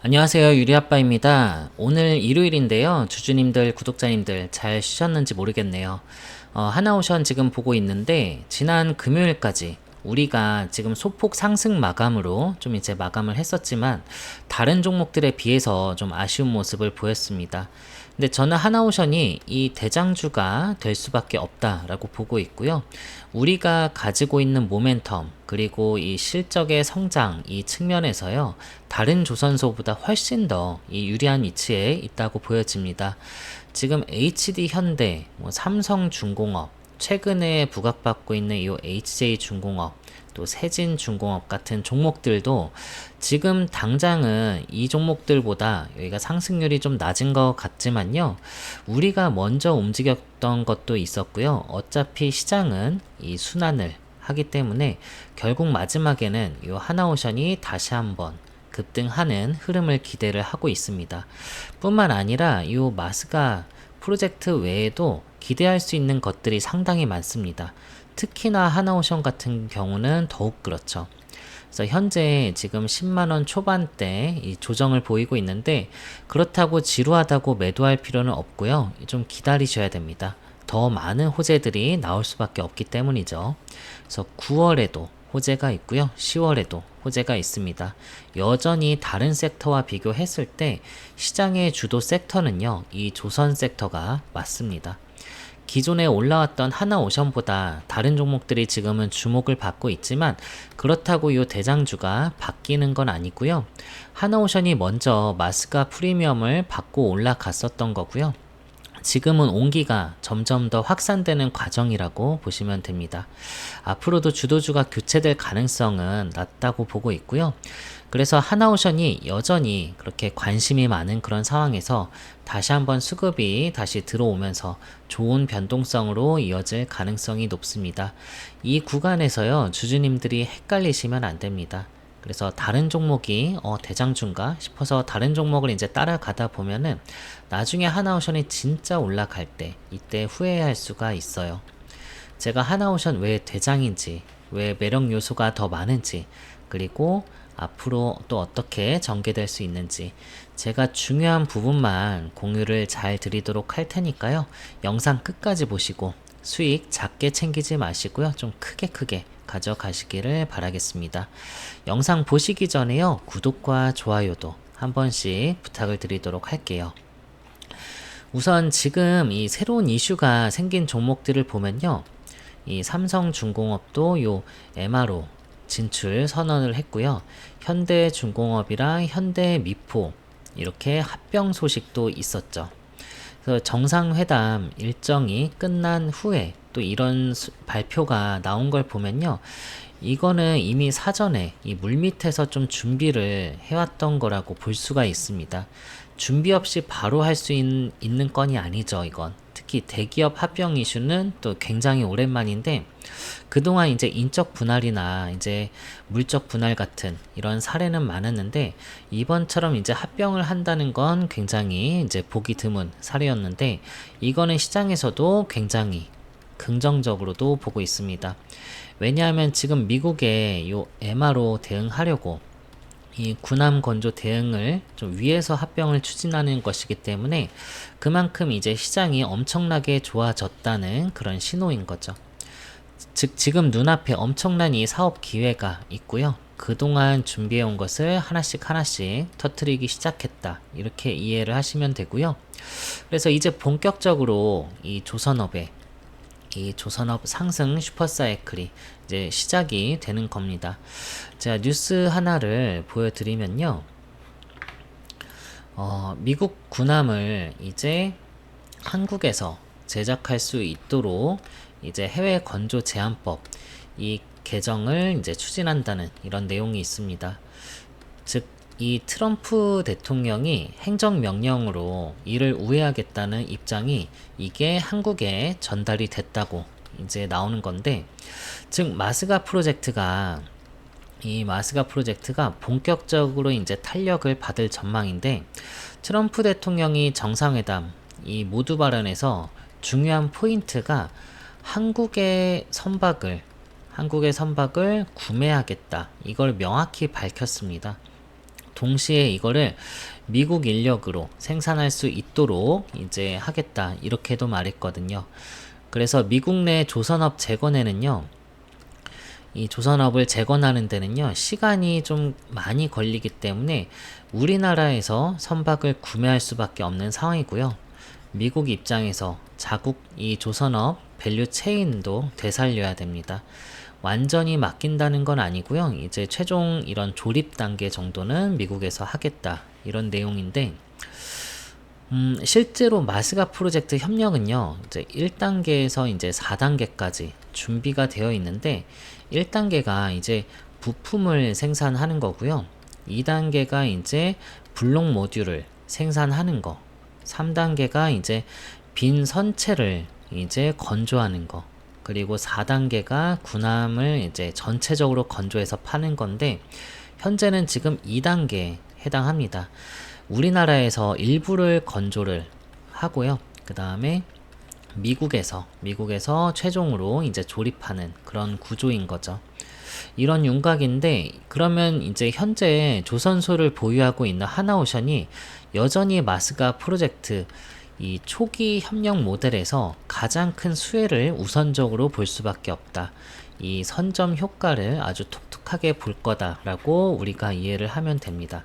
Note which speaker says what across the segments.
Speaker 1: 안녕하세요. 유리아빠입니다. 오늘 일요일인데요. 주주님들, 구독자님들 잘 쉬셨는지 모르겠네요. 어, 하나오션 지금 보고 있는데, 지난 금요일까지 우리가 지금 소폭 상승 마감으로 좀 이제 마감을 했었지만, 다른 종목들에 비해서 좀 아쉬운 모습을 보였습니다. 근데 저는 하나오션이 이 대장주가 될 수밖에 없다라고 보고 있고요. 우리가 가지고 있는 모멘텀 그리고 이 실적의 성장 이 측면에서요. 다른 조선소보다 훨씬 더 이 유리한 위치에 있다고 보여집니다. 지금 HD 현대, 뭐 삼성중공업 최근에 부각받고 있는 이 HJ중공업 또 세진 중공업 같은 종목들도 지금 당장은 이 종목들보다 여기가 상승률이 좀 낮은 것 같지만요. 우리가 먼저 움직였던 것도 있었고요. 어차피 시장은 이 순환을 하기 때문에 결국 마지막에는 이 하나오션이 다시 한번 급등하는 흐름을 기대를 하고 있습니다. 뿐만 아니라 이 마스가 프로젝트 외에도 기대할 수 있는 것들이 상당히 많습니다. 특히나 하나오션 같은 경우는 더욱 그렇죠. 그래서 현재 지금 10만원 초반대 이 조정을 보이고 있는데 그렇다고 지루하다고 매도할 필요는 없고요. 좀 기다리셔야 됩니다. 더 많은 호재들이 나올 수밖에 없기 때문이죠. 그래서 9월에도 호재가 있고요. 10월에도 호재가 있습니다. 여전히 다른 섹터와 비교했을 때 시장의 주도 섹터는요. 이 조선 섹터가 맞습니다. 기존에 올라왔던 하나오션보다 다른 종목들이 지금은 주목을 받고 있지만 그렇다고 이 대장주가 바뀌는 건 아니고요. 하나오션이 먼저 마스가 프리미엄을 받고 올라갔었던 거고요. 지금은 온기가 점점 더 확산되는 과정이라고 보시면 됩니다. 앞으로도 주도주가 교체될 가능성은 낮다고 보고 있고요. 그래서 하나오션이 여전히 그렇게 관심이 많은 그런 상황에서 다시 한번 수급이 다시 들어오면서 좋은 변동성으로 이어질 가능성이 높습니다. 이 구간에서요, 주주님들이 헷갈리시면 안 됩니다. 그래서 다른 종목이 어 대장주인가 싶어서 다른 종목을 이제 따라가다 보면은 나중에 하나오션이 진짜 올라갈 때 이때 후회할 수가 있어요. 제가 하나오션 왜 대장인지 왜 매력 요소가 더 많은지 그리고 앞으로 또 어떻게 전개될 수 있는지 제가 중요한 부분만 공유를 잘 드리도록 할 테니까요. 영상 끝까지 보시고 수익 작게 챙기지 마시고요. 좀 크게 크게 가져가시기를 바라겠습니다. 영상 보시기 전에요. 구독과 좋아요도 한 번씩 부탁을 드리도록 할게요. 우선 지금 이 새로운 이슈가 생긴 종목들을 보면요. 이 삼성중공업도 요 MRO 진출 선언을 했고요. 현대중공업이랑 현대미포 이렇게 합병 소식도 있었죠. 그래서 정상회담 일정이 끝난 후에 또 이런 수, 발표가 나온 걸 보면요. 이거는 이미 사전에 이 물밑에서 좀 준비를 해왔던 거라고 볼 수가 있습니다. 준비 없이 바로 할 수 있는 건이 아니죠, 이건. 특히 대기업 합병 이슈는 또 굉장히 오랜만인데, 그동안 이제 인적 분할이나 이제 물적 분할 같은 이런 사례는 많았는데, 이번처럼 이제 합병을 한다는 건 굉장히 이제 보기 드문 사례였는데, 이거는 시장에서도 굉장히 긍정적으로도 보고 있습니다. 왜냐하면 지금 미국의 요 MR로 대응하려고 이 군함 건조 대응을 좀 위에서 합병을 추진하는 것이기 때문에 그만큼 이제 시장이 엄청나게 좋아졌다는 그런 신호인 거죠. 즉 지금 눈앞에 엄청난 이 사업 기회가 있고요. 그동안 준비해 온 것을 하나씩 하나씩 터트리기 시작했다. 이렇게 이해를 하시면 되고요. 그래서 이제 본격적으로 이 조선업에 이 조선업 상승 슈퍼사이클이 이제 시작이 되는 겁니다. 제가 뉴스 하나를 보여드리면요. 어, 미국 군함을 이제 한국에서 제작할 수 있도록 이제 해외 건조 제한법 이 개정을 이제 추진한다는 이런 내용이 있습니다. 즉, 이 트럼프 대통령이 행정명령으로 이를 우회하겠다는 입장이 이게 한국에 전달이 됐다고 이제 나오는 건데, 즉, 마스가 프로젝트가 이 마스가 프로젝트가 본격적으로 이제 탄력을 받을 전망인데, 트럼프 대통령이 정상회담 이 모두 발언에서 중요한 포인트가 한국의 선박을 한국의 선박을 구매하겠다. 이걸 명확히 밝혔습니다. 동시에 이거를 미국 인력으로 생산할 수 있도록 이제 하겠다 이렇게도 말했거든요. 그래서 미국 내 조선업 재건에는요. 이 조선업을 재건하는 데는요, 시간이 좀 많이 걸리기 때문에 우리나라에서 선박을 구매할 수밖에 없는 상황이고요. 미국 입장에서 자국 이 조선업 밸류 체인도 되살려야 됩니다. 완전히 맡긴다는 건 아니고요. 이제 최종 이런 조립 단계 정도는 미국에서 하겠다. 이런 내용인데, 음, 실제로 마스가 프로젝트 협력은요, 이제 1단계에서 이제 4단계까지 준비가 되어 있는데, 1단계가 이제 부품을 생산하는 거고요. 2단계가 이제 블록 모듈을 생산하는 거. 3단계가 이제 빈 선체를 이제 건조하는 거. 그리고 4단계가 군함을 이제 전체적으로 건조해서 파는 건데, 현재는 지금 2단계에 해당합니다. 우리나라에서 일부를 건조를 하고요. 그 다음에 미국에서 미국에서 최종으로 이제 조립하는 그런 구조인 거죠. 이런 윤곽인데 그러면 이제 현재 조선소를 보유하고 있는 하나오션이 여전히 마스가 프로젝트 이 초기 협력 모델에서 가장 큰 수혜를 우선적으로 볼 수밖에 없다. 이 선점 효과를 아주 톡톡하게 볼 거다라고 우리가 이해를 하면 됩니다.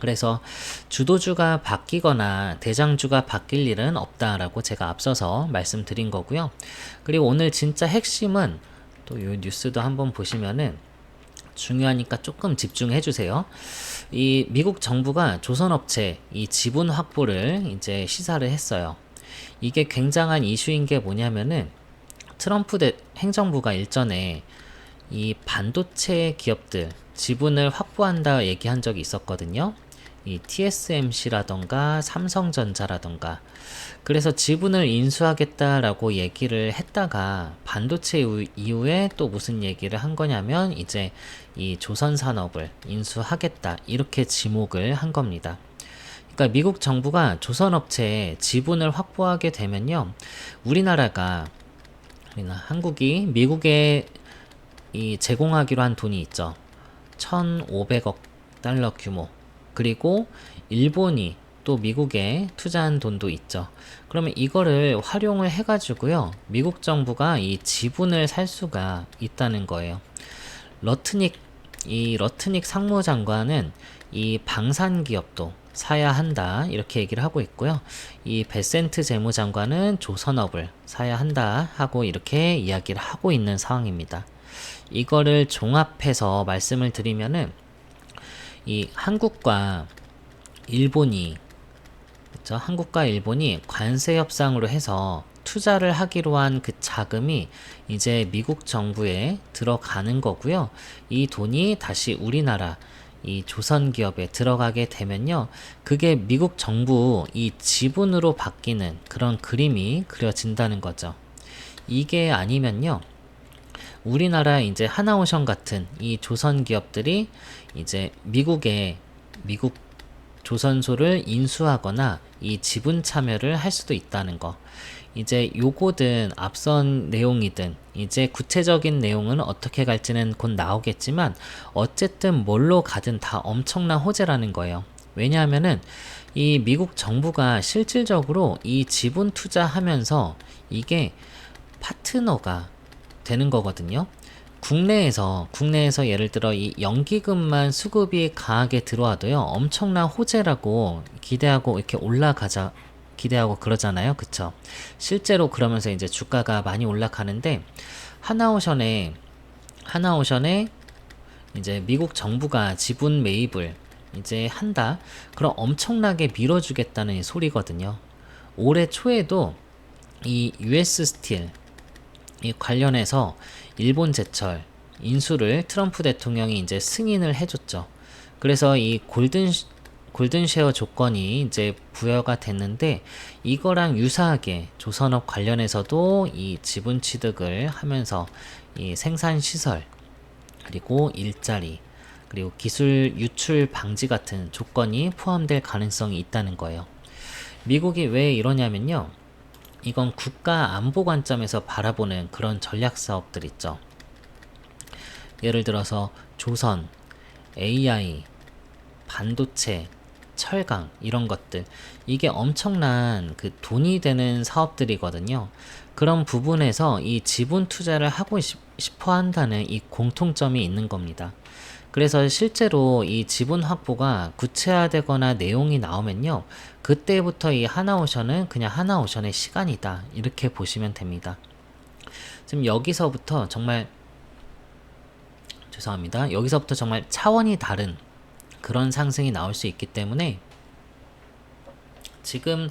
Speaker 1: 그래서 주도주가 바뀌거나 대장주가 바뀔 일은 없다라고 제가 앞서서 말씀드린 거고요. 그리고 오늘 진짜 핵심은 또 이 뉴스도 한번 보시면은 중요하니까 조금 집중해 주세요. 이 미국 정부가 조선업체 이 지분 확보를 이제 시사를 했어요. 이게 굉장한 이슈인 게 뭐냐면은 트럼프 대, 행정부가 일전에 이 반도체 기업들 지분을 확보한다 얘기한 적이 있었거든요. 이 TSMC라던가 삼성전자라던가 그래서 지분을 인수하겠다라고 얘기를 했다가 반도체 이후에 또 무슨 얘기를 한 거냐면 이제 이 조선 산업을 인수하겠다 이렇게 지목을 한 겁니다. 그러니까 미국 정부가 조선업체에 지분을 확보하게 되면요. 우리나라가 우리나 한국이 미국에 이 제공하기로 한 돈이 있죠. 1,500억 달러 규모. 그리고 일본이 또 미국에 투자한 돈도 있죠. 그러면 이거를 활용을 해가지고요. 미국 정부가 이 지분을 살 수가 있다는 거예요. 러트닉, 이 러트닉 상무장관은 이 방산 기업도 사야 한다. 이렇게 얘기를 하고 있고요. 이 베센트 재무장관은 조선업을 사야 한다. 하고 이렇게 이야기를 하고 있는 상황입니다. 이거를 종합해서 말씀을 드리면은 이 한국과 일본이 그렇죠? 한국과 일본이 관세 협상으로 해서 투자를 하기로 한 그 자금이 이제 미국 정부에 들어가는 거고요. 이 돈이 다시 우리나라 이 조선 기업에 들어가게 되면요. 그게 미국 정부 이 지분으로 바뀌는 그런 그림이 그려진다는 거죠. 이게 아니면요. 우리나라 이제 하나오션 같은 이 조선 기업들이 이제 미국에 미국 조선소를 인수하거나 이 지분 참여를 할 수도 있다는 거. 이제 요거든 앞선 내용이든 이제 구체적인 내용은 어떻게 갈지는 곧 나오겠지만 어쨌든 뭘로 가든 다 엄청난 호재라는 거예요. 왜냐하면은 이 미국 정부가 실질적으로 이 지분 투자하면서 이게 파트너가 되는 거거든요. 국내에서 국내에서 예를 들어 이 연기금만 수급이 강하게 들어와도요 엄청난 호재라고 기대하고 이렇게 올라가자 기대하고 그러잖아요. 그쵸? 실제로 그러면서 이제 주가가 많이 올라가는데 하나오션에 하나오션에 이제 미국 정부가 지분 매입을 이제 한다. 그럼 엄청나게 밀어주겠다는 소리거든요. 올해 초에도 이 US 스틸 이 관련해서 일본 제철 인수를 트럼프 대통령이 이제 승인을 해줬죠. 그래서 이 골든 골든쉐어 조건이 이제 부여가 됐는데 이거랑 유사하게 조선업 관련해서도 이 지분 취득을 하면서 이 생산 시설 그리고 일자리 그리고 기술 유출 방지 같은 조건이 포함될 가능성이 있다는 거예요. 미국이 왜 이러냐면요. 이건 국가 안보 관점에서 바라보는 그런 전략 사업들 있죠. 예를 들어서 조선, AI, 반도체, 철강 이런 것들 이게 엄청난 그 돈이 되는 사업들이거든요. 그런 부분에서 이 지분 투자를 하고 싶- 싶어 한다는 이 공통점이 있는 겁니다. 그래서 실제로 이 지분 확보가 구체화되거나 내용이 나오면요. 그때부터 이 하나오션은 그냥 하나오션의 시간이다. 이렇게 보시면 됩니다. 지금 여기서부터 정말 죄송합니다. 여기서부터 정말 차원이 다른 그런 상승이 나올 수 있기 때문에 지금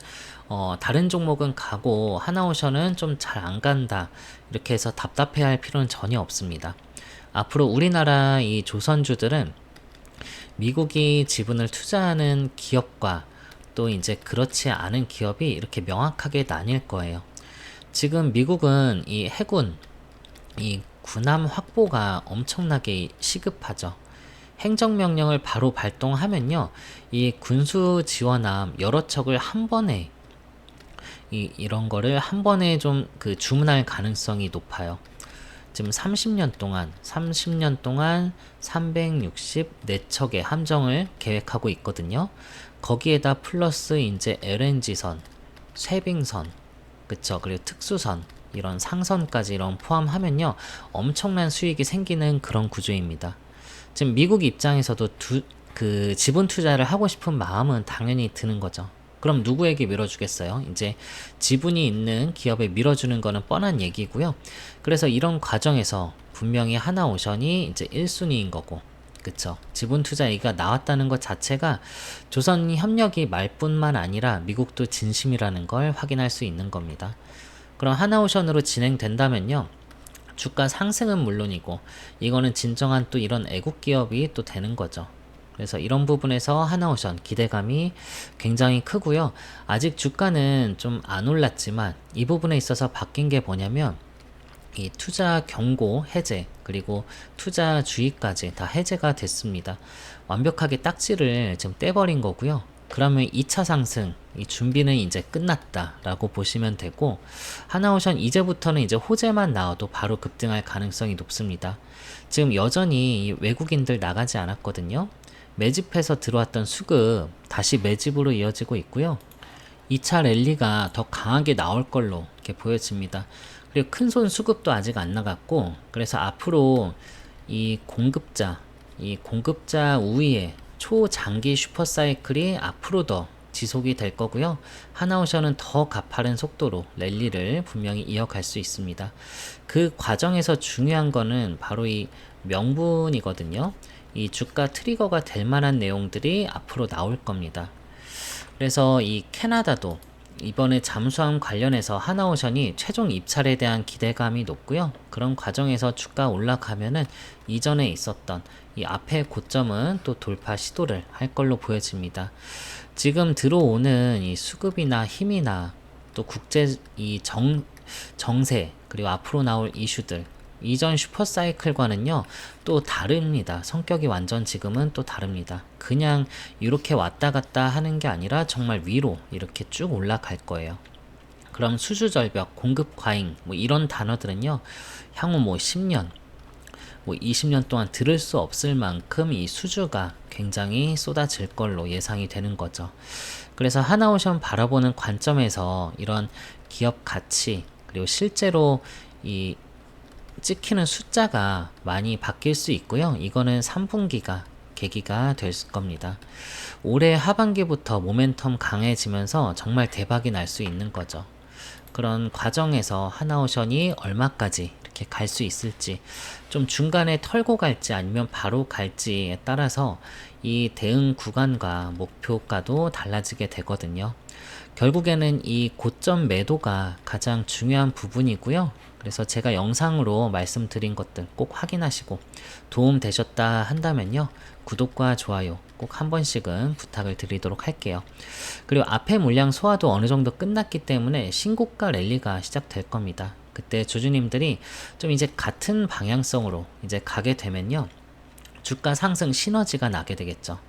Speaker 1: 어, 다른 종목은 가고 하나오션은 좀 잘 안 간다 이렇게 해서 답답해할 필요는 전혀 없습니다. 앞으로 우리나라 이 조선주들은 미국이 지분을 투자하는 기업과 또 이제 그렇지 않은 기업이 이렇게 명확하게 나뉠 거예요. 지금 미국은 이 해군, 이 군함 확보가 엄청나게 시급하죠. 행정명령을 바로 발동하면요, 이 군수 지원함 여러 척을 한 번에 이, 이런 거를 한 번에 좀 그 주문할 가능성이 높아요. 지금 30년 동안 30년 동안 364척의 함정을 계획하고 있거든요. 거기에다 플러스 이제 LNG선, 쇄빙선, 그쵸? 그리고 특수선 이런 상선까지 이런 포함하면요 엄청난 수익이 생기는 그런 구조입니다. 지금 미국 입장에서도 두, 그 지분 투자를 하고 싶은 마음은 당연히 드는 거죠. 그럼 누구에게 밀어주겠어요? 이제 지분이 있는 기업에 밀어주는 거는 뻔한 얘기고요. 그래서 이런 과정에서 분명히 하나오션이 이제 1순위인 거고, 그쵸? 지분 투자 얘기가 나왔다는 것 자체가 조선 협력이 말뿐만 아니라 미국도 진심이라는 걸 확인할 수 있는 겁니다. 그럼 하나오션으로 진행된다면요. 주가 상승은 물론이고 이거는 진정한 또 이런 애국 기업이 또 되는 거죠. 그래서 이런 부분에서 하나오션 기대감이 굉장히 크고요. 아직 주가는 좀 안 올랐지만 이 부분에 있어서 바뀐 게 뭐냐면 이 투자 경고 해제 그리고 투자 주의까지 다 해제가 됐습니다. 완벽하게 딱지를 지금 떼버린 거고요. 그러면 2차 상승 이 준비는 이제 끝났다라고 보시면 되고 하나오션 이제부터는 이제 호재만 나와도 바로 급등할 가능성이 높습니다. 지금 여전히 이 외국인들 나가지 않았거든요. 매집해서 들어왔던 수급 다시 매집으로 이어지고 있고요. 2차 랠리가 더 강하게 나올 걸로 이렇게 보여집니다. 그리고 큰 손 수급도 아직 안 나갔고, 그래서 앞으로 이 공급자, 이 공급자 우위에 초장기 슈퍼사이클이 앞으로 더 지속이 될 거고요. 하나오션은 더 가파른 속도로 랠리를 분명히 이어갈 수 있습니다. 그 과정에서 중요한 거는 바로 이 명분이거든요. 이 주가 트리거가 될 만한 내용들이 앞으로 나올 겁니다. 그래서 이 캐나다도 이번에 잠수함 관련해서 하나오션이 최종 입찰에 대한 기대감이 높고요. 그런 과정에서 주가 올라가면은 이전에 있었던 이 앞에 고점은 또 돌파 시도를 할 걸로 보여집니다. 지금 들어오는 이 수급이나 힘이나 또 국제 이 정, 정세 그리고 앞으로 나올 이슈들 이전 슈퍼사이클과는요 또 다릅니다. 성격이 완전 지금은 또 다릅니다. 그냥 이렇게 왔다 갔다 하는 게 아니라 정말 위로 이렇게 쭉 올라갈 거예요. 그럼 수주절벽, 공급 과잉 뭐 이런 단어들은요 향후 뭐 10년 뭐 20년 동안 들을 수 없을 만큼 이 수주가 굉장히 쏟아질 걸로 예상이 되는 거죠. 그래서 하나오션 바라보는 관점에서 이런 기업 가치 그리고 실제로 이 찍히는 숫자가 많이 바뀔 수 있고요. 이거는 3분기가 계기가 될 겁니다. 올해 하반기부터 모멘텀 강해지면서 정말 대박이 날 수 있는 거죠. 그런 과정에서 하나오션이 얼마까지 이렇게 갈 수 있을지 좀 중간에 털고 갈지 아니면 바로 갈지에 따라서 이 대응 구간과 목표가도 달라지게 되거든요. 결국에는 이 고점 매도가 가장 중요한 부분이고요. 그래서 제가 영상으로 말씀드린 것들 꼭 확인하시고 도움 되셨다 한다면요. 구독과 좋아요 꼭 한 번씩은 부탁을 드리도록 할게요. 그리고 앞에 물량 소화도 어느 정도 끝났기 때문에 신고가 랠리가 시작될 겁니다. 그때 주주님들이 좀 이제 같은 방향성으로 이제 가게 되면요. 주가 상승 시너지가 나게 되겠죠.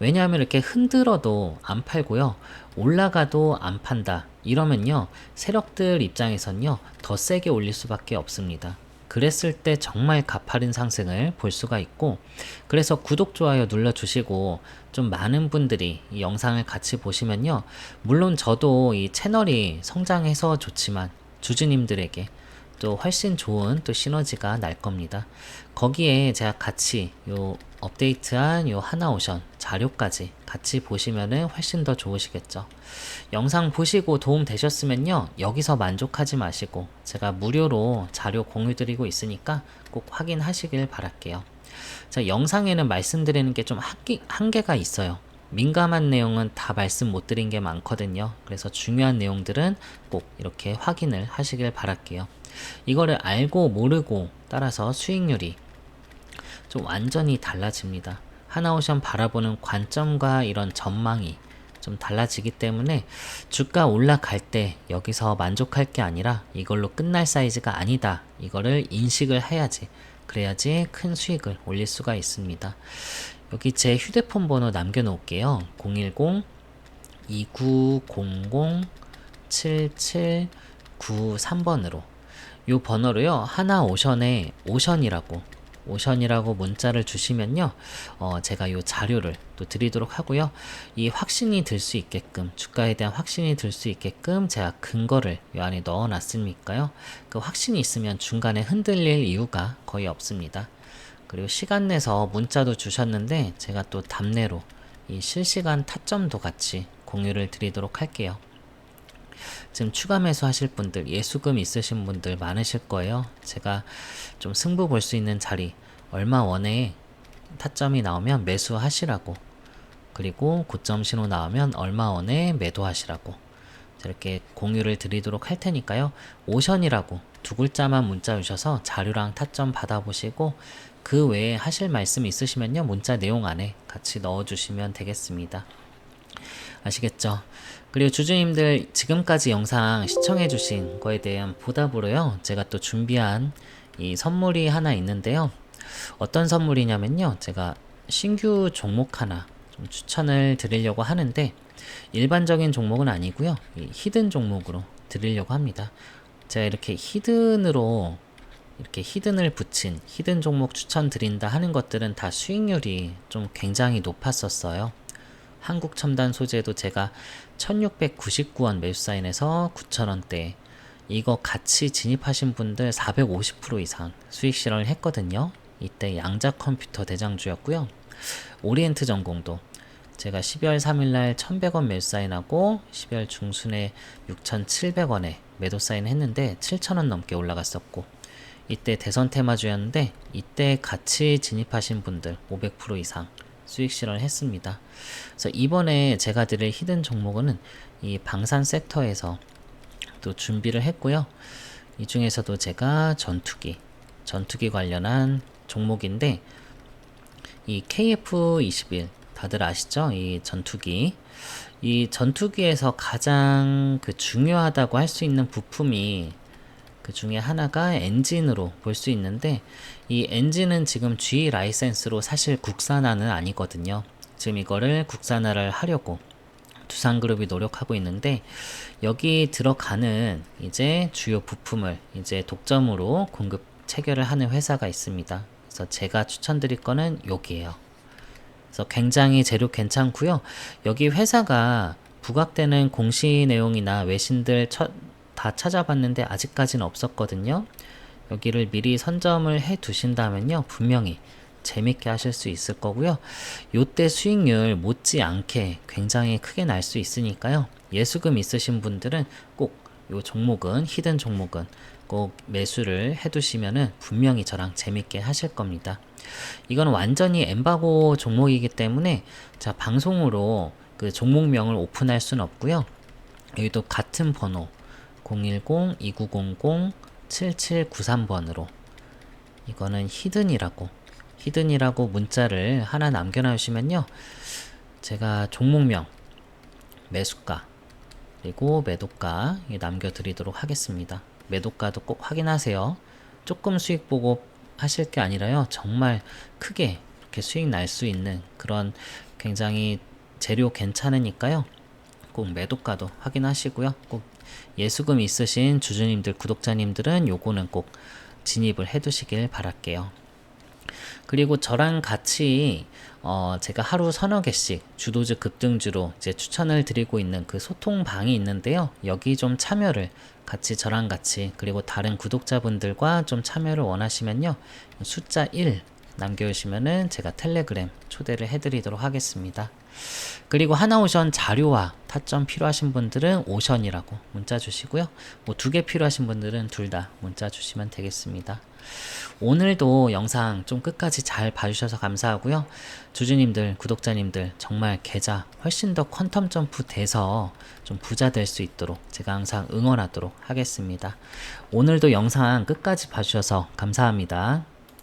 Speaker 1: 왜냐하면 이렇게 흔들어도 안 팔고요. 올라가도 안 판다. 이러면요. 세력들 입장에선요. 더 세게 올릴 수밖에 없습니다. 그랬을 때 정말 가파른 상승을 볼 수가 있고 그래서 구독 좋아요 눌러 주시고 좀 많은 분들이 이 영상을 같이 보시면요 물론 저도 이 채널이 성장해서 좋지만 주주님들에게 또 훨씬 좋은 또 시너지가 날 겁니다. 거기에 제가 같이 요 업데이트한 요 하나오션 자료까지 같이 보시면은 훨씬 더 좋으시겠죠. 영상 보시고 도움 되셨으면요. 여기서 만족하지 마시고 제가 무료로 자료 공유 드리고 있으니까 꼭 확인하시길 바랄게요. 자, 영상에는 말씀드리는 게 좀 한계가 있어요. 민감한 내용은 다 말씀 못 드린 게 많거든요. 그래서 중요한 내용들은 꼭 이렇게 확인을 하시길 바랄게요. 이거를 알고 모르고 따라서 수익률이 좀 완전히 달라집니다. 하나오션 바라보는 관점과 이런 전망이 좀 달라지기 때문에 주가 올라갈 때 여기서 만족할 게 아니라 이걸로 끝날 사이즈가 아니다. 이거를 인식을 해야지. 그래야지 큰 수익을 올릴 수가 있습니다. 여기 제 휴대폰 번호 남겨놓을게요. 010 2900 7793번으로 이 번호로요. 하나 오션에 오션이라고 오션이라고 문자를 주시면요. 어, 제가 이 자료를 또 드리도록 하고요. 이 확신이 들 수 있게끔 주가에 대한 확신이 들 수 있게끔 제가 근거를 이 안에 넣어 놨으니까요. 그 확신이 있으면 중간에 흔들릴 이유가 거의 없습니다. 그리고 시간 내서 문자도 주셨는데 제가 또 답례로 이 실시간 타점도 같이 공유를 드리도록 할게요. 지금 추가 매수 하실 분들, 예수금 있으신 분들 많으실 거예요. 제가 좀 승부 볼 수 있는 자리, 얼마 원에 타점이 나오면 매수하시라고. 그리고 고점 신호 나오면 얼마 원에 매도하시라고. 이렇게 공유를 드리도록 할 테니까요. 오션이라고 두 글자만 문자 주셔서 자료랑 타점 받아보시고 그 외에 하실 말씀 있으시면요. 문자 내용 안에 같이 넣어주시면 되겠습니다. 아시겠죠? 그리고 주주님들 지금까지 영상 시청해주신 거에 대한 보답으로요. 제가 또 준비한 이 선물이 하나 있는데요. 어떤 선물이냐면요. 제가 신규 종목 하나 좀 추천을 드리려고 하는데 일반적인 종목은 아니고요. 이 히든 종목으로 드리려고 합니다. 제가 이렇게 히든으로 이렇게 히든을 붙인 히든 종목 추천 드린다 하는 것들은 다 수익률이 좀 굉장히 높았었어요. 한국 첨단 소재도 제가 1699원 매수사인에서 9,000원대 이거 같이 진입하신 분들 450% 이상 수익 실현을 했거든요. 이때 양자 컴퓨터 대장주였고요. 오리엔트 전공도 제가 12월 3일 날 1100원 매수 사인하고 12월 중순에 6,700원에 매도 사인 했는데 7,000원 넘게 올라갔었고 이때 대선 테마주였는데 이때 같이 진입하신 분들 500% 이상 수익 실현을 했습니다. 그래서 이번에 제가 드릴 히든 종목은 이 방산 섹터에서 또 준비를 했고요. 이 중에서도 제가 전투기, 전투기 관련한 종목인데 이 KF21 다들 아시죠? 이 전투기. 이 전투기에서 가장 그 중요하다고 할 수 있는 부품이 그 중에 하나가 엔진으로 볼 수 있는데 이 엔진은 지금 G 라이센스로 사실 국산화는 아니거든요. 지금 이거를 국산화를 하려고 두산그룹이 노력하고 있는데 여기 들어가는 이제 주요 부품을 이제 독점으로 공급 체결을 하는 회사가 있습니다. 그래서 제가 추천드릴 거는 여기에요. 그래서 굉장히 재료 괜찮고요. 여기 회사가 부각되는 공시 내용이나 외신들 처, 다 찾아봤는데 아직까지는 없었거든요. 여기를 미리 선점을 해 두신다면요. 분명히 재밌게 하실 수 있을 거고요. 요때 수익률 못지않게 굉장히 크게 날 수 있으니까요. 예수금 있으신 분들은 꼭 요 종목은 히든 종목은 꼭 매수를 해두시면은 분명히 저랑 재밌게 하실 겁니다. 이건 완전히 엠바고 종목이기 때문에 자 방송으로 그 종목명을 오픈할 수는 없고요. 여기도 같은 번호 010-2900-7793번으로 이거는 히든이라고 히든이라고 문자를 하나 남겨놔주시면요. 제가 종목명, 매수가, 그리고 매도가 남겨드리도록 하겠습니다. 매도가도 꼭 확인하세요. 조금 수익 보고 하실 게 아니라요. 정말 크게 이렇게 수익 날 수 있는 그런 굉장히 재료 괜찮으니까요. 꼭 매도가도 확인하시고요. 꼭 예수금 있으신 주주님들, 구독자님들은 요거는 꼭 진입을 해 두시길 바랄게요. 그리고 저랑 같이 어 제가 하루 서너 개씩 주도주 급등주로 이제 추천을 드리고 있는 그 소통방이 있는데요. 여기 좀 참여를 같이 저랑 같이 그리고 다른 구독자분들과 좀 참여를 원하시면요. 숫자 1 남겨주시면은 제가 텔레그램 초대를 해드리도록 하겠습니다. 그리고 하나오션 자료와 타점 필요하신 분들은 오션이라고 문자 주시고요. 뭐 두 개 필요하신 분들은 둘 다 문자 주시면 되겠습니다. 오늘도 영상 좀 끝까지 잘 봐주셔서 감사하고요. 주주님들, 구독자님들 정말 계좌 훨씬 더 퀀텀 점프 돼서 좀 부자 될 수 있도록 제가 항상 응원하도록 하겠습니다. 오늘도 영상 끝까지 봐주셔서 감사합니다.